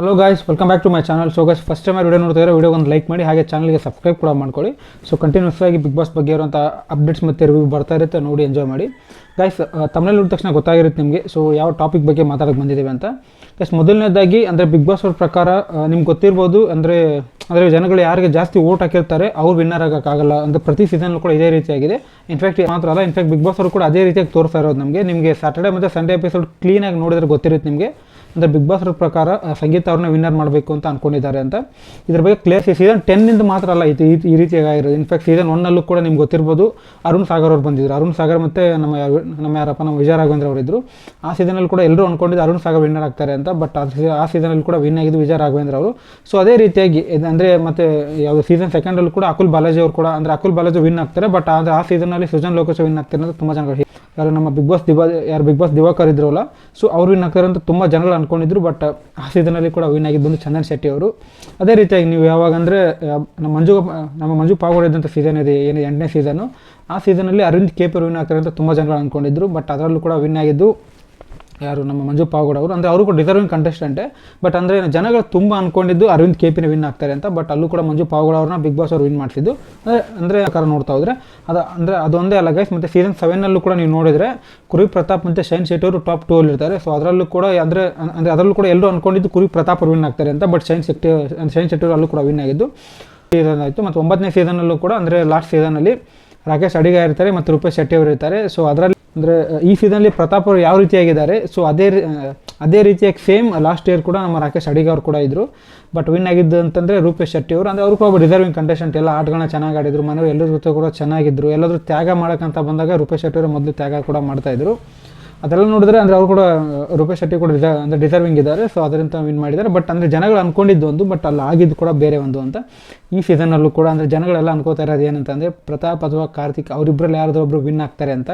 Hello guys welcome back to my channel so guys first time video ನೋಡ್ತಾ ಇದ್ರೆ video ಒಂದು like ಮಾಡಿ, ಹಾಗೆ ಚಾನಲ್ಗೆ ಸಬ್ಸ್ಕ್ರೈಬ್ ಕೂಡ ಮಾಡ್ಕೊಳ್ಳಿ. ಸೊ ಕಂಟಿನ್ಯೂಸ್ ಆಗಿ ಬಿಗ್ ಬಾಸ್ ಬಗ್ಗೆ ಇರುವಂಥ ಅಪ್ಡೇಟ್ಸ್ ಮತ್ತು ರಿವ್ಯೂ ಬರ್ತಾ ಇರುತ್ತೆ, ನೋಡಿ ಎಂಜಾಯ್ ಮಾಡಿ. ಗಾಯ್ಸ್ ತಮಿಳಲ್ಲಿ ನೋಡಿದ ತಕ್ಷಣ ಗೊತ್ತಾಗಿರುತ್ತೆ ನಿಮಗೆ. ಸೊ ಯಾವ ಟಾಪಿಕ್ ಬಗ್ಗೆ ಮಾತಾಡೋಕೆ ಬಂದಿದ್ದೀವಿ ಅಂತ. ಗಾಯ್ಸ್ ಮೊದಲನೇದಾಗಿ ಅಂದರೆ ಬಿಗ್ ಬಾಸ್ ಅವ್ರ ಪ್ರಕಾರ ನಿಮ್ಗೆ ಗೊತ್ತಿರ್ಬೋದು, ಅಂದರೆ ಅಂದರೆ ಜನಗಳು ಯಾರಿಗೆ ಜಾಸ್ತಿ ಓಟ್ ಹಾಕಿರ್ತಾರೆ, ಅವ್ರು ವಿನ್ನರ್ ಆಗೋಕ್ಕಾಗಲ್ಲ. ಅಂದರೆ ಪ್ರತಿ ಸೀಸನ್ ಕೂಡ ಇದೇ ರೀತಿಯಾಗಿದೆ. ಇನ್ಫ್ಯಾಕ್ಟ್ ಮಾತ್ರ ಅಲ್ಲ. ಇನ್ಫ್ಯಾಕ್ಟ್ ಬಿಗ್ ಬಾಸ್ ಅವರು ಕೂಡ ಅದೇ ರೀತಿಯಾಗಿ ತೋರಿಸ್ತಾ ಇರೋದು ನಮಗೆ. ನಿಮಗೆ ಸ್ಯಾಟರ್ಡೆ ಮತ್ತು ಸಂಡೇ ಎಪಿಸೋಡ್ ಕ್ಲೀನಾಗಿ ನೋಡಿದ್ರೆ ಗೊತ್ತಿರುತ್ತೆ ನಿಮಗೆ. ಅಂದರೆ ಬಿಗ್ ಬಾಸ್ ಪ್ರಕಾರ ಸಂಗೀತ ಅವ್ರನ್ನ ವಿನ್ನರ್ ಮಾಡಬೇಕು ಅಂತ ಅನ್ಕೊಂಡಿದ್ದಾರೆ ಅಂತ. ಇದ್ರ ಬಗ್ಗೆ ಕ್ಲಿಯರ್ ಸೀಸನ್ ಟೆನ್ನಿಂದ ಮಾತ್ರ ಅಲ್ಲ ಇದು ಈ- ರೀತಿಯಾಗಿರೋದು ಇನ್ಫ್ಯಾಕ್ಟ್ ಸೀಸನ್ ಒನ್ನಲ್ಲೂ ಕೂಡ ನಿಮ್ಗೆ ಗೊತ್ತಿರ್ಬೋದು, ಅರುಣ್ ಸಾಗರ್ ಅವ್ರು ಬಂದಿದ್ರು. ಅರುಣ್ ಸಾಗರ್ ಮತ್ತು ನಮ್ಮ ನಮ್ಮ ಯಾರಪ್ಪ, ನಮ್ಮ ವಿಜಯ ರಾಘವೇಂದ್ರ ಅವರಿದ್ದರು ಆ ಸೀಸನಲ್ಲಿ ಕೂಡ ಎಲ್ಲರೂ ಅನ್ಕೊಂಡಿದ್ದು ಅರುಣ್ ಸಾಗರ್ ವಿನ್ನರ್ ಆಗ್ತಾರೆ ಅಂತ ಬಟ್ ಆ ಸೀಸನಲ್ಲಿ ಕೂಡ ವಿನ್ ಆಗಿದ್ದು ವಿಜಯ ರಾಘವೇಂದ್ರ ಅವರು. ಸೊ ಅದೇ ರೀತಿಯಾಗಿ ಅಂದರೆ ಮತ್ತು ಯಾವುದು ಸೀಸನ್ ಸೆಕೆಂಡಲ್ಲೂ ಕೂಡ ಅಕುಲ್ ಬಾಲಾಜಿ ಅವರು ಕೂಡ, ಅಂದರೆ ಅಕುಲ್ ಬಾಲಾಜಿ ವಿನ್ ಆಗ್ತಾರೆ ಬಟ್ ಆದರೆ ಆ ಸೀಸನಲ್ಲಿ ಸುಜನ್ ಲೋಕೇಶ್ ವಿನ್ ಆಗ್ತಾರೆ ಅಂತ ತುಂಬ ಜನಗಳು ಯಾರು ನಮ್ಮ ಬಿಗ್ ಬಾಸ್ ದಿವಾ ಯಾರು ಬಿಗ್ ಬಾಸ್ ದಿವಾಕರ್ ಇದ್ರಲ್ಲ ಸೊ ಅವ್ರು ವಿನ್ ಆಗ್ತಾರೆ ಅಂತ ತುಂಬ ಜನಗಳು ಅನ್ಕೊಂಡಿದ್ರು ಬಟ್ ಆ ಸೀಸನಲ್ಲಿ ಕೂಡ ವಿನ್ ಆಗಿದ್ದು ಚಂದನ್ ಶೆಟ್ಟಿ ಅವರು. ಅದೇ ರೀತಿಯಾಗಿ ನೀವು ಯಾವಾಗ ಅಂದರೆ ನಮ್ಮ ಮಂಜು ನಮ್ಮ ಮಂಜು ಪಾಗೋಡ್ ಇದ್ದಂಥ ಸೀಸನ್ ಇದೆ, ಏನು ಎಂಟನೇ ಸೀಸನು ಆ ಸೀಸನಲ್ಲಿ ಅರವಿಂದ್ ಕೇಪರ್ ವಿನ್ ಆಗ್ತಾರೆ ಅಂತ ತುಂಬ ಜನಗಳು ಅಂದ್ಕೊಂಡಿದ್ರು ಬಟ್ ಅದರಲ್ಲೂ ಕೂಡ ವಿನ್ ಆಗಿದ್ದು ಯಾರು ನಮ್ಮ ಮಂಜು ಪಾವಗೌಡ ಅವರು, ಅಂದರೆ ಅವರು ಕೂಡ ಡಿಸರ್ವಿಂಗ್ ಕಂಟೆಸ್ಟೆಂಟೆ ಬಟ್ ಅಂದರೆ ಜನಗಳು ತುಂಬ ಅಂದ್ಕೊಂಡಿದ್ದು ಅರವಿಂದ್ ಕೆ ಪಿನ ವಿನ್ ಆಗ್ತಾರೆ ಅಂತ. ಬಟ್ ಅಲ್ಲೂ ಕೂಡ ಮಂಜು ಪಾವಗೌಡ ಅವ್ರನ್ನ ಬಿಗ್ ಬಾಸ್ ಅವ್ರು ವಿನ್ ಮಾಡಿಸಿದ್ದು ಅಂದರೆ ಅಂದರೆ ಪ್ರಕಾರ ನೋಡ್ತಾ ಹೋದರೆ, ಅದು, ಅಂದರೆ ಅದೊಂದೇ ಅಲ್ಲ ಗೈಸ್ ಮತ್ತು ಸೀಸನ್ ಸೆವೆನ್ನಲ್ಲೂ ಕೂಡ ನೀವು ನೋಡಿದರೆ, ಕುರಿ ಪ್ರತಾಪ್ ಮತ್ತು ಶೈನ್ ಶೆಟ್ಟಿ ಅವರು ಟಾಪ್ ಟೂ ಅಲ್ಲಿ ಇರ್ತಾರೆ ಸೊ ಅದರಲ್ಲೂ ಕೂಡ ಅಂದರೆ ಅಂದರೆ ಅದರಲ್ಲೂ ಕೂಡ ಎಲ್ಲರೂ ಅಂದ್ಕೊಂಡಿದ್ದು ಕುರಿ ಪ್ರತಾಪ್ ಅವ್ರು ವಿನ್ ಆಗ್ತಾರೆ ಅಂತ. ಬಟ್ ಶೈನ್ ಶೆಟ್ಟಿ ಶೈನ್ ಶೆಟ್ಟಿ ಅವರು ಅಲ್ಲೂ ಕೂಡ ವಿನ್ ಆಗಿದ್ದು. ಸೀಸನ್ ಆಯಿತು. ಮತ್ತು ಒಂಬತ್ತನೇ ಸೀಸನಲ್ಲೂ ಕೂಡ, ಅಂದರೆ ಲಾಸ್ಟ್ ಸೀಸನಲ್ಲಿ ರಾಕೇಶ್ ಅಡಿಗ ಇರ್ತಾರೆ, ಮತ್ತು ರೂಪೇಶ್ ಶೆಟ್ಟಿ ಅವರು ಇರ್ತಾರೆ. ಸೊ ಅದರಲ್ಲಿ ಅಂದರೆ ಈ ಸೀಸನಲ್ಲಿ ಪ್ರತಾಪ್ ಅವರು ಯಾವ ರೀತಿಯಾಗಿದ್ದಾರೆ ಸೊ ಅದೇ ಅದೇ ರೀತಿಯಾಗಿ ಸೇಮ್ ಲಾಸ್ಟ್ ಇಯರ್ ಕೂಡ ನಮ್ಮ ರಾಕೇಶ್ ಅಡಿಗ ಅವರು ಕೂಡ ಇದ್ದರು ಬಟ್ ವಿನ್ ಆಗಿದ್ದು ಅಂತಂದರೆ ರೂಪೇಶ್ ಶೆಟ್ಟಿ ಅವರು, ಅಂದರೆ ಅವರು ಕೂಡ ಒಬ್ಬ ರಿಸರ್ವಿಂಗ್ ಕಂಟೆಸ್ಟೆಂಟ್ ಎಲ್ಲ ಆಟಗಳನ್ನ ಚೆನ್ನಾಗಿ ಆಡಿದ್ರು, ಮನೆಯವರು ಎಲ್ಲರ ಜೊತೆ ಕೂಡ ಚೆನ್ನಾಗಿದ್ರು. ಎಲ್ಲಾದರೂ ತ್ಯಾಗ ಮಾಡೋಕ್ಕಂತ ಬಂದಾಗ ರೂಪೇಶ್ ಶೆಟ್ಟಿ ಅವರು ಮೊದಲು ತ್ಯಾಗ ಕೂಡ ಮಾಡ್ತಾಯಿದ್ರು ಅದೆಲ್ಲ ನೋಡಿದ್ರೆ ಅಂದರೆ ಅವರು ಕೂಡ ರೂಪೇಶ್ ಶೆಟ್ಟಿ ಕೂಡ ರಿಸರ್ ಅಂದರೆ ಡಿಸರ್ವಿಂಗ್ ಇದ್ದಾರೆ ಸೊ ಅದರಿಂದ ವಿನ್ ಮಾಡಿದ್ದಾರೆ. ಬಟ್ ಅಂದರೆ ಜನಗಳು ಅಂದ್ಕೊಂಡಿದ್ದು ಒಂದು ಬಟ್ ಅಲ್ಲಿ ಆಗಿದ್ದು ಕೂಡ ಬೇರೆ ಒಂದು ಅಂತ. ಈ ಸೀಸನಲ್ಲೂ ಕೂಡ ಅಂದರೆ ಜನಗಳೆಲ್ಲ ಅನ್ಕೋತಾ ಇರೋದು ಏನಂತಂದರೆ, ಪ್ರತಾಪ್ ಅಥವಾ ಕಾರ್ತಿಕ್ ಅವರಿಬ್ಬರಲ್ಲಿ ಯಾರಾದರೂ ಒಬ್ಬರು ವಿನ್ ಆಗ್ತಾರೆ ಅಂತ.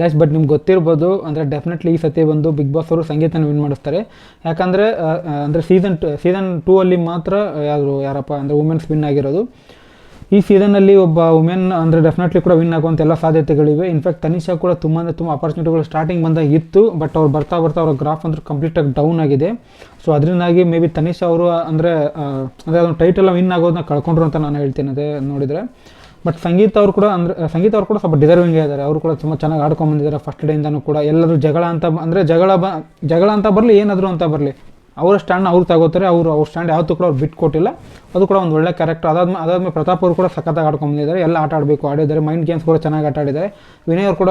ಗೈಸ್ ಬಟ್ ನಿಮ್ಗೆ ಗೊತ್ತಿರ್ಬೋದು, ಅಂದರೆ ಡೆಫಿನೆಟ್ಲಿ ಈ ಸತಿ ಬಂದು ಬಿಗ್ ಬಾಸ್ ಅವರು ಸಂಗೀತನ ವಿನ್ ಮಾಡಿಸ್ತಾರೆ. ಯಾಕಂದರೆ ಅಂದರೆ ಸೀಸನ್ ಟು ಸೀಸನ್ ಟೂ ಅಲ್ಲಿ ಮಾತ್ರ ಯಾರು ಯಾರಪ್ಪ, ಅಂದರೆ ವುಮೆನ್ಸ್ ವಿನ್ ಆಗಿರೋದು. ಈ ಸೀಸನಲ್ಲಿ ಒಬ್ಬ ವುಮೆನ್ ಅಂದರೆ ಡೆಫಿನೆಟ್ಲಿ ಕೂಡ ವಿನ್ ಆಗುವಂಥ ಎಲ್ಲ ಸಾಧ್ಯತೆಗಳಿವೆ. ಇನ್ಫ್ಯಾಕ್ಟ್ ತನಿಷಾ ಕೂಡ ತುಂಬ ಅಂದರೆ ತುಂಬ ಅಪರ್ಚುನಿಟಿಗಳು ಸ್ಟಾರ್ಟಿಂಗ್ ಬಂದಾಗ ಇತ್ತು ಬಟ್ ಅವ್ರು ಬರ್ತಾ ಬರ್ತಾ ಅವ್ರ ಗ್ರಾಫ್ ಅಂದ್ರೆ ಕಂಪ್ಲೀಟಾಗಿ ಡೌನ್ ಆಗಿದೆ. ಸೊ ಅದರಿಂದಾಗಿ ಮೇ ಬಿ ತನಿಷಾ ಅವರು ಅಂದರೆ ಅಂದರೆ ಅದೊಂದು ಟೈಟಲ್ ವಿನ್ ಆಗೋದನ್ನ ಕಳ್ಕೊಂಡ್ರು ಅಂತ ನಾನು ಹೇಳ್ತೀನಿ ಅದೇ ನೋಡಿದರೆ. ಬಟ್ ಸಂಗೀತ ಅವರು ಕೂಡ ಅಂದರೆ, ಸಂಗೀತ ಅವರು ಕೂಡ ಸ್ವಲ್ಪ ಡಿಸರ್ವಿಂಗ್ ಇದ್ದಾರೆ. ಅವರು ಕೂಡ ತುಂಬ ಚೆನ್ನಾಗಿ ಆಡ್ಕೊಂಡ್ಬಂದಿದ್ದಾರೆ ಫಸ್ಟ್ ಡೇಯಿಂದನೂ ಕೂಡ. ಎಲ್ಲರೂ ಜಗಳ ಅಂತ, ಅಂದರೆ ಜಗಳ ಬ, ಜಗಳ ಅಂತ ಬರಲಿ ಏನಾದರೂ ಅಂತ ಬರಲಿ. ಅವರ ಸ್ಟ್ಯಾಂಡ್ ಅವ್ರು ತಗೋತಾರೆ, ಅವರು ಅವ್ರ ಸ್ಟ್ಯಾಂಡ್ ಯಾವತ್ತೂ ಕೂಡ ಅವ್ರು ಬಿಟ್ಟು ಕೊಟ್ಟಿಲ್ಲ. ಅದು ಕೂಡ ಒಂದು ಒಳ್ಳೆ ಕ್ಯಾರೆಕ್ಟರ್ ಅದಾದ್ಮೇಲೆ ಅದಾದ್ಮೇಲೆ ಪ್ರತಾಪ್ ಅವರು ಕೂಡ ಸಖತ್ತಾಗಿ ಆಡ್ಕೊಂಡು ಬಂದಿದ್ದಾರೆ ಎಲ್ಲ ಆಟ ಆಡಬೇಕು, ಆಡಿದ್ದಾರೆ. ಮೈಂಡ್ ಗೇಮ್ಸ್ ಕೂಡ ಚೆನ್ನಾಗಿ ಆಟ ಆಡಿದ್ದಾರೆ. ವಿನಯ್ ಅವರು ಕೂಡ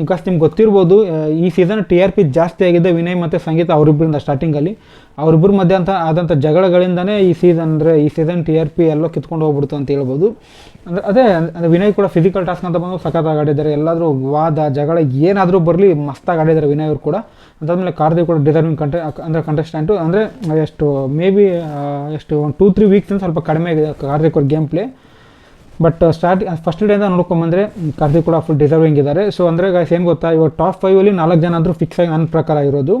ನಿಕಾಸ್ ನಿಮ್ಗೆ ಗೊತ್ತಿರ್ಬೋದು ಈ ಸೀಸನ್ ಟಿ ಆರ್ ಪಿ ಜಾಸ್ತಿ ಆಗಿದೆ. ವಿನಯ್ ಮತ್ತು ಸಂಗೀತ ಅವರಿಬ್ಬರಿಂದ ಸ್ಟಾರ್ಟಿಂಗಲ್ಲಿ ಅವರಿಬ್ಬರ ಮಧ್ಯ ಅಂತ ಆದಂಥ ಜಗಳಗಳಿಂದನೇ ಈ ಸೀಸನ್ ಅಂದರೆ, ಈ ಸೀಸನ್ ಟಿ ಆರ್ ಪಿ ಎಲ್ಲೋ ಕಿತ್ಕೊಂಡು ಹೋಗ್ಬಿಡ್ತು ಅಂತ ಹೇಳ್ಬೋದು. ಅಂದರೆ ಅದೇ, ಅಂದರೆ ವಿನಯ್ ಕೂಡ ಫಿಸಿಕಲ್ ಟಾಸ್ಕ್ ಅಂತ ಬಂದು ಸಖತ್ತಾಗಿ ಆಡಿದ್ದಾರೆ. ಎಲ್ಲಾದರೂ ವಾದ, ಜಗಳ ಏನಾದರೂ ಬರಲಿ ಮಸ್ತಾಗಿ ಆಡಿದ್ದಾರೆ ವಿನಯ್ ಅವರು ಕೂಡ. ಅದಾದಮೇಲೆ ಕಾರ್ತಿಕ್ ಕೂಡ ಡಿಸರ್ವಿಂಗ್ ಕಂಟೆ ಅಂದರೆ ಕಂಟೆಸ್ಟೆಂಟು ಅಂದರೆ ಎಷ್ಟು ಮೇ ಬಿ ಎಷ್ಟು, ಒಂದು ಟೂ ತ್ರೀ ವೀಕ್ಸಿಂದ ಸ್ವಲ್ಪ ಕಡಿಮೆ ಆಗಿದೆ ಕಾರ್ತಿಕ್ ಅವ್ರ game play but start first ಡೇಯಿಂದ ನೋಡ್ಕೊಂಬಂದರೆ ಕಾರ್ತಿಕ್ ಕೂಡ ಫುಲ್ ಡಿಸರ್ವಿಂಗ್ ಇದ್ದಾರೆ. ಸೊ ಅಂದರೆ ಗಾಯ್ಸ್ ಏನು ಗೊತ್ತಾ? ಇವಾಗ ಟಾಪ್ ಫೈವಲ್ಲಿ ನಾಲ್ಕು ಜನ ಆದರೂ ಫಿಕ್ಸ್ ಆಗಿ ನನ್ನ ಪ್ರಕಾರ ಇರೋದು.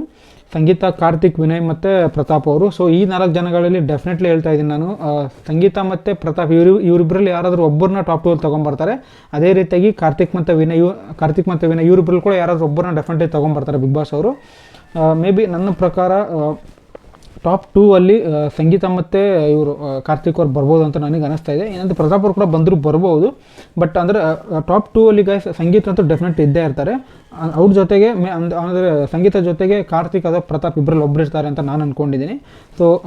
ಸಂಗೀತ ಕಾರ್ತಿಕ್ ವಿನಯ್ ಮತ್ತು ಪ್ರತಾಪ್ ಅವರು. ಸೊ ಈ ನಾಲ್ಕು ಜನಗಳಲ್ಲಿ ಡೆಫಿನೆಟ್ಲಿ ಹೇಳ್ತಾ ಇದ್ದೀನಿ ನಾನು. ಸಂಗೀತ ಮತ್ತು ಪ್ರತಾಪ್ ಇವರು ಇವರಿಬ್ಬರಲ್ಲಿ ಯಾರಾದರೂ ಒಬ್ಬರನ್ನ ಟಾಪ್ ಟೂಲ್ ತೊಗೊಂಬರ್ತಾರೆ. ಅದೇ ರೀತಿಯಾಗಿ ಕಾರ್ತಿಕ್ ಮತ್ತು ವಿನಯ್ ಕಾರ್ತಿಕ್ ಮತ್ತು ವಿನಯ್ ಇವರಿಬ್ಬರಲ್ಲಿ ಕೂಡ ಯಾರಾದರೂ ಒಬ್ಬರನ್ನ ಡೆಫಿನೆಟ್ಲಿ ತೊಗೊಂಬರ್ತಾರೆ ಬಿಗ್ ಬಾಸ್ ಅವರು. ಮೇ ಬಿ ನನ್ನ ಪ್ರಕಾರ ಟಾಪ್ ಟೂ ಅಲ್ಲಿ ಸಂಗೀತ ಮತ್ತು ಇವರು ಕಾರ್ತಿಕ್ ಅವ್ರು ಬರ್ಬೋದು ಅಂತ ನನಗೆ ಅನಿಸ್ತಾ ಇದೆ. ಏನಂದ್ರೆ ಪ್ರತಾಪ್ ಅವ್ರು ಕೂಡ ಬಂದರೂ ಬರ್ಬೋದು. ಬಟ್ ಅಂದರೆ ಟಾಪ್ ಟೂ ಅಲ್ಲಿ ಗೈಸ್ ಸಂಗೀತ ಅಂತೂ ಡೆಫಿನೆಟ್ ಇದ್ದೇ ಇರ್ತಾರೆ. ಅವ್ರ ಜೊತೆಗೆ, ಮೇ, ಅಂದ್- ಅಂದರೆ ಸಂಗೀತ ಜೊತೆಗೆ ಕಾರ್ತಿಕ್ ಅಥವಾ ಪ್ರತಾಪ್ ಇಬ್ಬರಲ್ಲಿ ಒಬ್ಬರು ಇರ್ತಾರೆ ಅಂತ ನಾನು ಅಂದ್ಕೊಂಡಿದ್ದೀನಿ ಸೊ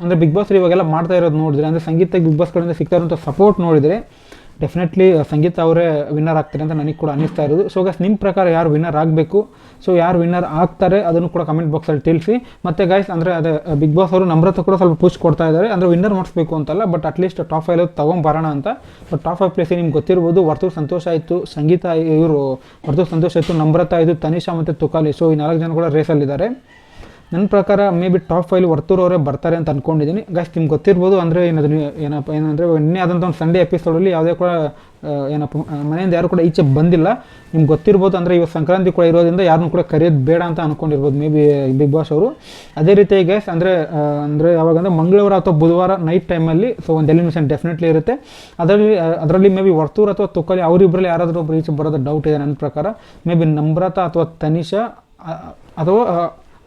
ಅಂದರೆ ಬಿಗ್ ಬಾಸ್ ಇವಾಗೆಲ್ಲ ಮಾಡ್ತಾ ಇರೋದು ನೋಡಿದ್ರೆ, ಅಂದರೆ ಸಂಗೀತ ಬಿಗ್ ಬಾಸ್ ಕಡೆಯಿಂದ ಸಿಗ್ತಾ ಇರೋಂಥ ಸಪೋರ್ಟ್ ನೋಡಿದರೆ ಡೆಫಿನೆಟ್ಲಿ ಸಂಗೀತ ಅವರೇ ವಿನ್ನರ್ ಆಗ್ತಾರೆ ಅಂತ ನನಗೆ ಕೂಡ ಅನ್ನಿಸ್ತಾ ಇರೋದು. ಸೊ ಗೈಸ್ ನಿಮ್ಮ ಪ್ರಕಾರ ಯಾರು ವಿನ್ನರ್ ಆಗಬೇಕು? ಸೊ ಯಾರು ವಿನ್ನರ್ ಆಗ್ತಾರೆ? ಅದನ್ನು ಕೂಡ ಕಮೆಂಟ್ ಬಾಕ್ಸಲ್ಲಿ ತಿಳಿಸಿ. ಮತ್ತು ಗೈಸ್ ಅಂದರೆ ಅದೇ ಬಿಗ್ ಬಾಸ್ ಅವರು ನಮ್ರತ ಕೂಡ ಸ್ವಲ್ಪ ಪುಷ್ ಕೊಡ್ತಾ ಇದ್ದಾರೆ ಅಂದರೆ ವಿನ್ನರ್ ಮಾಡಿಸ್ಬೇಕು ಅಂತಲ್ಲ but at least top five ತೊಗೊಂಬರೋಣ ಅಂತ. ಬಟ್ ಟಾಪ್ ಫೈವ್ ಪ್ಲೇಸಿಗೆ ನಿಮ್ಗೆ ಗೊತ್ತಿರ್ಬೋದು. ವರ್ತೂರ್ ಸಂತೋಷ ಆಯಿತು, ಸಂಗೀತ ಇವರು, ವರ್ತೂರ್ ಸಂತೋಷ ಆಯಿತು, ನಮ್ರತ ಇದು ತನಿಷಾ ಮತ್ತು ತುಕಾಲಿ. ಸೊ ಈ ನಾಲ್ಕು ಜನ ಕೂಡ ರೇಸಲ್ಲಿದ್ದಾರೆ ನನ್ನ ಪ್ರಕಾರ ಮೇ ಬಿ ಟಾಪ್ ಫೈಲ್ ವರ್ತೂರವರೇ ಬರ್ತಾರೆ ಅಂತ ಅಂದ್ಕೊಂಡಿದ್ದೀನಿ ಗೈಸ್ ನಿಮ್ಗೆ ಗೊತ್ತಿರ್ಬೋದು ಅಂದರೆ ಏನದು ಏನಪ್ಪ, ಏನಂದರೆ ನಿನ್ನೆ ಆದಂಥ ಒಂದು ಸಂಡೇ ಎಪಿಸೋಡಲ್ಲಿ ಯಾವುದೇ ಕೂಡ ಏನಪ್ಪ ಮನೆಯಿಂದ ಯಾರು ಕೂಡ ಈಚೆ ಬಂದಿಲ್ಲ. ನಿಮ್ಗೆ ಗೊತ್ತಿರ್ಬೋದು ಅಂದರೆ ಇವತ್ತು ಸಂಕ್ರಾಂತಿ ಕೂಡ ಇರೋದ್ರಿಂದ ಯಾರನ್ನೂ ಕೂಡ ಕರೆಯೋದು ಬೇಡ ಅಂತ ಅಂದ್ಕೊಂಡಿರ್ಬೋದು ಮೇ ಬಿ ಬಿಗ್ ಬಾಸ್ ಅವರು. ಅದೇ ರೀತಿ ಗೈಸ್ ಅಂದರೆ ಅಂದರೆ ಯಾವಾಗಂದರೆ ಮಂಗಳವಾರ ಅಥವಾ ಬುಧವಾರ ನೈಟ್ ಟೈಮಲ್ಲಿ ಸೊ ಒಂದು ಎಲಿಮಿನೇಷನ್ ಡೆಫಿನೆಟ್ಲಿ ಇರುತ್ತೆ. ಅದರಲ್ಲಿ ಅದರಲ್ಲಿ ಮೇ ಬಿ ವರ್ತೂರ್ ಅಥವಾ ತುಕಲಿ ಅವರಿಬ್ಬರಲ್ಲಿ ಯಾರಾದರೂ ಒಬ್ಬರು ಈಚೆ ಬರೋದು ಡೌಟ್ ಇದೆ ನನ್ನ ಪ್ರಕಾರ. ಮೇ ಬಿ ನಮ್ರತ ಅಥವಾ ತನಿಷಾ ಅಥವಾ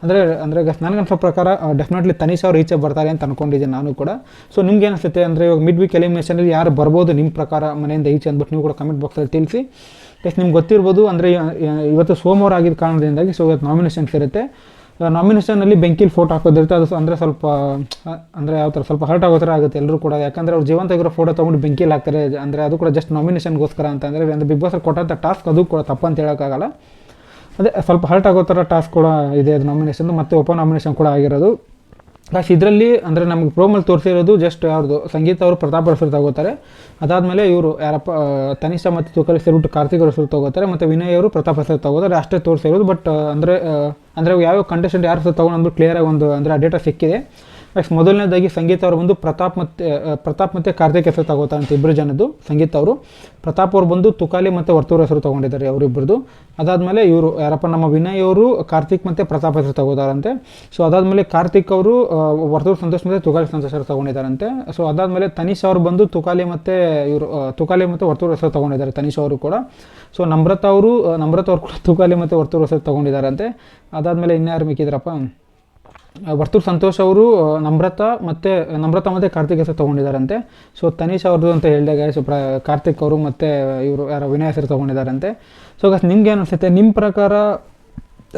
ಅಂದರೆ ಅಂದರೆ ನನಗನ್ಸೋ ಪ್ರಕಾರ ಡೆಫಿನೆಟ್ಲಿ ತನಿಷ್ ಅವ್ರು ಈಚೆ ಬರ್ತಾರೆ ಅಂತ ಅನ್ಕೊಂಡಿದ್ದೀನಿ ನಾನು ಕೂಡ. ಸೊ ನಿಮ್ಗೆ ಅನಿಸುತ್ತೆ ಅಂದರೆ ಇವಾಗ ಮಿಡ್ ವೀಕ್ ಎಲಿಮಿನೇಷನಲ್ಲಿ ಯಾರು ಬರ್ಬೋದು ನಿಮ್ಮ ಪ್ರಕಾರ ಮನೆಯಿಂದ ಈಚೆ ಅಂದ್ಬಿಟ್ಟು ನೀವು ಕೂಡ ಕಮೆಂಟ್ ಬಾಕ್ಸಲ್ಲಿ ತಿಳಿಸಿ. ಎಸ್ ನಿಮ್ಗೆ ಗೊತ್ತಿರ್ಬೋದು, ಅಂದರೆ ಇವತ್ತು ಸೋಮವಾರ ಆಗಿದ್ದ ಕಾರಣದಿಂದಾಗಿ ಸೊ ಇವತ್ತು ನಾಮಿನೇಷನ್ಸ್ ಇರುತ್ತೆ. ನಾಮಿನೇಷನಲ್ಲಿ ಬೆಂಕಿಲಿ ಫೋಟೋ ಹಾಕೋದಿರುತ್ತೆ. ಅದು ಅಂದರೆ ಸ್ವಲ್ಪ ಅಂದರೆ ಯಾವ ಥರ ಸ್ವಲ್ಪ ಹರ್ಟ್ ಆಗೋ ಥರ ಆಗುತ್ತೆ ಎಲ್ಲರೂ ಕೂಡ. ಯಾಕಂದರೆ ಅವ್ರು ಜೀವಂತ ಆಗಿರೋ ಫೋಟೋ ತೊಗೊಂಡು ಬೆಂಕಿಲಿ ಹಾಕ್ತಾರೆ. ಅಂದರೆ ಅದು ಕೂಡ ಜಸ್ಟ್ ನಾಮಿನೇಷನ್ಗೋಸ್ಕರ ಅಂತಂದರೆ, ಅಂದರೆ ಬಿಗ್ ಬಾಸ್ ಕೊಟ್ಟಂಥ ಟಾಸ್ಕ್ ಅದು ಕೂಡ ತಪ್ಪಂತ ಹೇಳೋಕ್ಕಾಗಲ್ಲ. ಅದೇ, ಸ್ವಲ್ಪ ಹರ್ಟ್ ಆಗೋ ಥರ ಟಾಸ್ಕ್ ಕೂಡ ಇದೆ, ಅದು ನಾಮಿನೇಷನ್ ಮತ್ತು ಓಪನ್ ನಾಮಿನೇಷನ್ ಕೂಡ ಆಗಿರೋದು. ಪ್ಲಸ್ ಇದರಲ್ಲಿ ಅಂದರೆ ನಮಗೆ ಪ್ರೋಮಲ್ಲಿ ತೋರಿಸಿರೋದು ಜಸ್ಟ್ ಯಾರ್ದು ಸಂಗೀತ ಅವರು ಪ್ರತಾಪ್ ಹೆಸರು ತಗೋತಾರೆ. ಅದಾದಮೇಲೆ ಇವರು ಯಾರಪ್ಪ ತನಿಷ ಮತ್ತು ತುಕಲಿ ಸೇರಿಬಿಟ್ಟು ಕಾರ್ತಿಕ್ ಹೆಸರು ತಗೋತಾರೆ, ಮತ್ತು ವಿನಯ್ ಅವರು ಪ್ರತಾಪ್ ಹೆಸರು ತಗೋತಾರೆ, ಅಷ್ಟೇ ತೋರಿಸಿರೋದು ಬಟ್ ಅಂದರೆ ಅಂದರೆ ಯಾವ್ಯಾವ ಕಂಟೆಸ್ಟೆಂಟ್ ಯಾರು ಹೆಸರು ತೊಗೊಂಡು ಅಂದ್ಬಿಟ್ಟು ಕ್ಲಿಯರಾಗಿ ಒಂದು, ಅಂದರೆ ಡೇಟಾ ಸಿಕ್ಕಿದೆ. ನೆಕ್ಸ್ಟ್ ಮೊದಲನೇದಾಗಿ ಸಂಗೀತ ಅವರು ಬಂದು ಪ್ರತಾಪ್ ಮತ್ತು ಪ್ರತಾಪ್ ಮತ್ತು ಕಾರ್ತಿಕ್ ಹೆಸರು ತಗೋತಾರೆ ಅಂತ ಇಬ್ಬರು ಜನದ್ದು, ಸಂಗೀತ ಅವರು. ಪ್ರತಾಪ್ ಅವರು ಬಂದು ತುಕಾಲಿ ಮತ್ತು ವರ್ತೂರ ಹೆಸರು ತೊಗೊಂಡಿದ್ದಾರೆ ಅವರಿಬ್ಬರದು ಅದಾದಮೇಲೆ ಇವರು ಯಾರಪ್ಪ, ನಮ್ಮ ವಿನಯ್ ಅವರು, ಕಾರ್ತಿಕ್ ಮತ್ತು ಪ್ರತಾಪ್ ಹೆಸರು ತಗೋತಾರಂತೆ. ಸೊ ಅದಾದಮೇಲೆ ಕಾರ್ತಿಕ್ ಅವರು ವರ್ತೂರು ಸಂತೋಷ್ ಮತ್ತು ತುಕಾಲಿ ಸಂತೋಷ್ ಹೆಸರು ತೊಗೊಂಡಿದ್ದಾರಂತೆ. ಸೊ ಅದಾದಮೇಲೆ ತನಿಷ್ ಅವರು ಬಂದು ತುಕಾಲಿ ಮತ್ತು ಇವರು ತುಕಾಲಿ ಮತ್ತು ವರ್ತೂರ್ ಹೆಸರು ತೊಗೊಂಡಿದ್ದಾರೆ, ತನಿಷ್ ಅವರು ಕೂಡ. ಸೊ ನಮ್ರತ ಅವರು ನಮ್ರತ ಅವರು ಕೂಡ ತುಕಾಲಿ ಮತ್ತು ವರ್ತೂರ ಹೆಸರು ತೊಗೊಂಡಿದ್ದಾರಂತೆ. ಅದಾದಮೇಲೆ ಇನ್ಯಾರು ಮಿಕ್ಕಿದ್ರಪ್ಪ? ವರ್ತೂರ್ ಸಂತೋಷ್ ಅವರು ನಮ್ರತಾ ಮತ್ತು ನಮ್ರತ ಮತ್ತು ಕಾರ್ತಿಕ್ ಹೆಸರು ತೊಗೊಂಡಿದ್ದಾರಂತೆ. ಸೊ ತನೀಶ್ ಅವ್ರದ್ದು ಅಂತ ಹೇಳಿದಾಗ ಸೊ ಪ್ರ, ಕಾರ್ತಿಕ್ ಅವರು ಮತ್ತು ಇವರು ಯಾರೋ ವಿನಯ ಹೆಸರು ತೊಗೊಂಡಿದ್ದಾರಂತೆ. ಸೊ ಗಸ್ ನಿಮ್ಗೆ ಏನು ಅನಿಸುತ್ತೆ? ನಿಮ್ಮ ಪ್ರಕಾರ,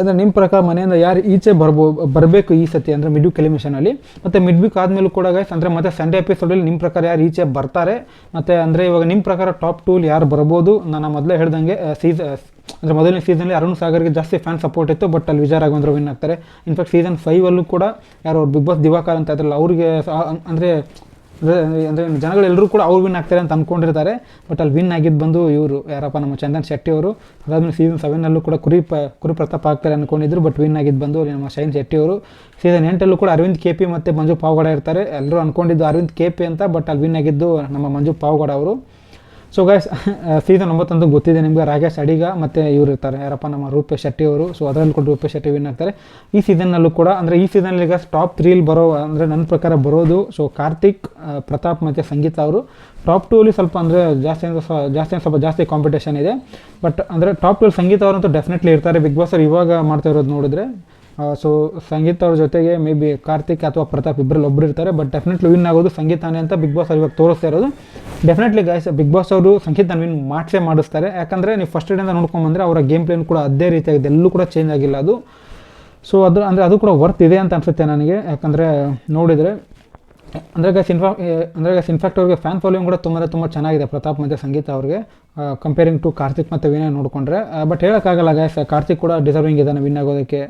ಅಂದರೆ ನಿಮ್ಮ ಪ್ರಕಾರ ಮನೆಯಿಂದ ಯಾರು ಈಚೆ ಬರ್ಬೋ, ಬರಬೇಕು ಈ ಸತಿ, ಅಂದರೆ ಮಿಡ್ ವೀಕ್ ಎಲಿಮಿಷನಲ್ಲಿ ಮತ್ತು ಮಿಡ್ ವೀಕ್ ಆದಮೇಲೆ ಕೂಡ ಗೈಸ್ ಅಂದರೆ ಮತ್ತೆ ಸಂಡೇ ಎಪಿಸೋಡಲ್ಲಿ ನಿಮ್ಮ ಪ್ರಕಾರ ಯಾರು ಈಚೆ ಬರ್ತಾರೆ? ಮತ್ತು, ಅಂದರೆ ಇವಾಗ ನಿಮ್ಮ ಪ್ರಕಾರ ಟಾಪ್ ಟೂಲ್ ಯಾರು ಬರ್ಬೋದು? ನಾನು ಮೊದಲೇ ಹೇಳ್ದಂಗೆ ಸೀಸ ಅಂದರೆ ಮೊದಲನೇ ಸೀಸನಲ್ಲಿ ಅರುಣ್ ಸಾಗರ್ಗೆ ಜಾಸ್ತಿ ಫ್ಯಾನ್ ಸಪೋರ್ಟ್ ಇತ್ತು ಬಟ್ ಅಲ್ಲಿ ವಿಜಯ ರಾಘವೇಂದ್ರ ವಿನ್ ಆಗ್ತಾರೆ. ಇನ್ಫ್ಯಾಕ್ಟ್ ಸೀಸನ್ ಫೈವಲ್ಲೂ ಕೂಡ ಯಾರು ಬಿಗ್ ಬಾಸ್ ದಿವಾಕರ್ ಅಂತ ಇದ್ರಲ್ಲ, ಅವ್ರಿಗೆ ಅಂದರೆ ಅಂದರೆ ಜನಗಳೆಲ್ಲರೂ ಕೂಡ ಅವ್ರು ವಿನ್ ಆಗ್ತಾರೆ ಅಂತ ಅಂದ್ಕೊಂಡಿರ್ತಾರೆ ಬಟ್ ಅಲ್ಲಿ ವಿನ್ ಆಗಿದ್ದು ಬಂದು ಇವರು ಯಾರಪ್ಪ ನಮ್ಮ ಚಂದನ್ ಶೆಟ್ಟಿ ಅವರು, ಅದಾದ್ಮೇಲೆ ಸೀಸನ್ ಸೆವೆನಲ್ಲೂ ಕೂಡ ಕುರಿ ಪ, ಕುರಿ ಪ್ರತಾಪ್ ಆಗ್ತಾರೆ ಅಂದ್ಕೊಂಡಿದ್ರು ಬಟ್ ವಿನ್ ಆಗಿದ್ದು ಬಂದು ನಮ್ಮ ಶೈನ್ ಶೆಟ್ಟಿ ಅವರು. ಸೀಸನ್ ಎಂಟಲ್ಲೂ ಕೂಡ ಅರವಿಂದ್ ಕೆ ಪಿ ಮತ್ತು ಮಂಜು ಪಾವಗಡ ಇರ್ತಾರೆ. ಎಲ್ಲರೂ ಅಂದ್ಕೊಂಡಿದ್ದು ಅರವಿಂದ್ ಕೆ ಪಿ ಅಂತ ಬಟ್ ಅಲ್ಲಿ ವಿನ್ ಆಗಿದ್ದು ನಮ್ಮ ಮಂಜು ಪಾವಗಡ ಅವರು. ಸೊ ಗೈಸ್ ಸೀಸನ್ ಒಂಬತ್ತಂದು ಗೊತ್ತಿದೆ ನಿಮಗೆ, ರಾಕೇಶ್ ಅಡಿಗ ಮತ್ತು ಇವರು ಇರ್ತಾರೆ ಯಾರಪ್ಪ? ನಮ್ಮ ರೂಪೇಶ್ ಶೆಟ್ಟಿ ಅವರು. ಸೊ ಅದರಲ್ಲಿ ಕೂಡ ರೂಪೇಶ್ ಶೆಟ್ಟಿ ವಿನ್ ಆಗ್ತಾರೆ. ಈ ಸೀಸನ್ನಲ್ಲೂ ಕೂಡ, ಅಂದರೆ ಈ ಸೀಸನಲ್ಲಿ ಈಗ ಟಾಪ್ ತ್ರೀಲಿ ಬರೋ, ಅಂದರೆ ನನ್ನ ಪ್ರಕಾರ ಬರೋದು ಸೊ ಕಾರ್ತಿಕ್ ಪ್ರತಾಪ್ ಮತ್ತು ಸಂಗೀತ ಅವರು. ಟಾಪ್ ಟೂಲಿ ಸ್ವಲ್ಪ, ಅಂದರೆ ಜಾಸ್ತಿ ಅಂದರೆ ಜಾಸ್ತಿ ಸ್ವಲ್ಪ ಜಾಸ್ತಿ ಕಾಂಪಿಟೇಷನ್ ಇದೆ. ಬಟ್ ಅಂದರೆ ಟಾಪ್ ಟೂಲ್ ಸಂಗೀತ ಅವರಂತೂ ಡೆಫಿನೆಟ್ಲಿ ಇರ್ತಾರೆ. ಬಿಗ್ ಬಾಸ್ ಅವ್ರು ಇವಾಗ ಮಾಡ್ತಾ ಇರೋದು ನೋಡಿದ್ರೆ. ಸೊ ಸಂಗೀತ ಅವ್ರ ಜೊತೆಗೆ ಮೇ ಬಿ ಕಾರ್ತಿಕ್ ಅಥವಾ ಪ್ರತಾಪ್ ಇಬ್ಬರಲ್ಲಿ ಒಬ್ಬರು ಇರ್ತಾರೆ ಬಟ್ ಡೆಫಿನೆಟ್ಲಿ ವಿನ್ ಆಗೋದು ಸಂಗೀತಾನೆ ಅಂತ ಬಿಗ್ ಬಾಸ್ ಇವಾಗ ತೋರಿಸ್ತಾ ಇರೋದು. ಡೆಫಿನೆಟ್ಲಿ ಗಾಯ್ಸ್ ಬಿಗ್ ಬಾಸ್ ಅವರು ಸಂಗೀತ ವಿನ್ ಮಾಡಿಸೇ ಮಾಡಿಸ್ತಾರೆ. ಯಾಕಂದರೆ ನೀವು ಫಸ್ಟ್ ಡೇಯಿಂದ ನೋಡ್ಕೊಂಬಂದರೆ ಅವರ ಗೇಮ್ ಪ್ಲೇನ್ ಕೂಡ ಅದೇ ರೀತಿಯಾಗಿದೆ. ಎಲ್ಲೂ ಕೂಡ ಚೇಂಜ್ ಆಗಿಲ್ಲ ಅದು. ಸೊ ಅದು ಅಂದರೆ ಅದು ಕೂಡ ವರ್ತ್ ಇದೆ ಅಂತ ಅನಿಸುತ್ತೆ ನನಗೆ. ಯಾಕಂದರೆ ನೋಡಿದರೆ, ಅಂದರೆ ಗೈಸ್ ಇನ್ಫಾ ಅಂದರೆ ಗೈಸ್ ಇನ್ಫ್ಯಾಕ್ಟ್ ಅವ್ರಿಗೆ ಫ್ಯಾನ್ ಫಾಲೋಯಿಂಗ್ ಕೂಡ ತುಂಬ ತುಂಬ ಚೆನ್ನಾಗಿದೆ ಪ್ರತಾಪ್ ಮತ್ತು ಸಂಗೀತ ಅವ್ರಿಗೆ. ಕಂಪೇರಿಂಗ್ ಟು ಕಾರ್ತಿಕ್ ಮತ್ತು ವಿನಯ್ ನೋಡಿಕೊಂಡ್ರೆ. ಬಟ್ ಹೇಳೋಕ್ಕಾಗಲ್ಲ ಗೈಸ್ ಕಾರ್ತಿಕ್ ಕೂಡ ಡಿಸರ್ವಿಂಗ್ ಇದ್ದಾನೆ ವಿನ್ ಆಗೋದಕ್ಕೆ.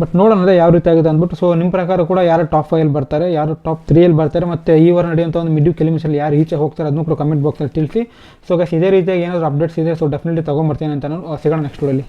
ಬಟ್ ನೋಡೋಣ ಅದೇ ಯಾವ ರೀತಿ ಆಗುತ್ತೆ ಅಂದ್ಬಿಟ್ಟು ಸೊ ನಿಮ್ಮ ಪ್ರಕಾರ ಕೂಡ ಯಾರು ಟಾಪ್ ಫೈವಲ್ಲಿ ಬರ್ತಾರೆ, ಯಾರು ಟಾಪ್ ತ್ರೀಯಲ್ಲಿ ಬರ್ತಾರೆ, ಮತ್ತು ಈ ವಾರ ನಡೆಯುವಂಥ ಒಂದು ಮಿಡ್ಯೂ ಕಿಲೋಮೀಟರ್ ಯಾರು ಈಚೆ ಹೋಗ್ತಾರೆ ಅದನ್ನು ಕೂಡ ಕಮೆಂಟ್ ಬಾಕ್ಸಲ್ಲಿ ತಿಳಿಸಿ. ಸೊ ಗಸ್ ಇದೇ ರೀತಿಯಾಗಿ ಏನಾದರೂ ಅಪ್ಡೇಟ್ಸ್ ಇದೆ ಸೊ ಡೆಫಿನೆಟ್ಲಿ ತೊಗೊಂಬರ್ತೀನಿ ಅಂತ ನಾನು ಸಿಗೋಣ ನೆಕ್ಸ್ಟ್ ಅಲ್ಲಿ.